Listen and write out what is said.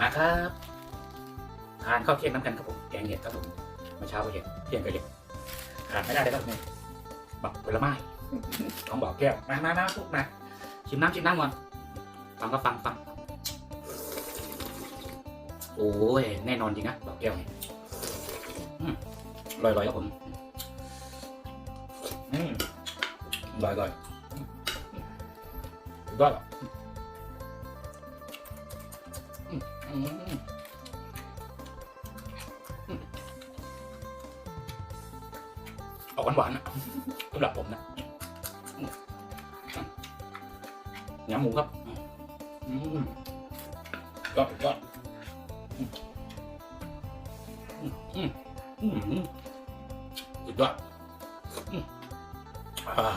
มาครับทานข้าวเที่ยงน้ำกันครับผมแกงเห็ดครับผมมื่อเช้าก็เห็ดเที่ยงก็เห็ดขาดไม่ได้เลยครับเนี่ยบักผลไม้ของบอกแก้วมามามาลูกมาชิมน้ำชิมน้ำก่อนฟังก็ฟังฟังโอ้ยแน่นอนจริงนะบอกแก้วนี่อืมลอยๆครับผมอืมลอยๆอืมสุดยอด ออกหวานๆนะสำหรับผมนะอืมยำหมูครับยอดยอดสุดยอดอ่า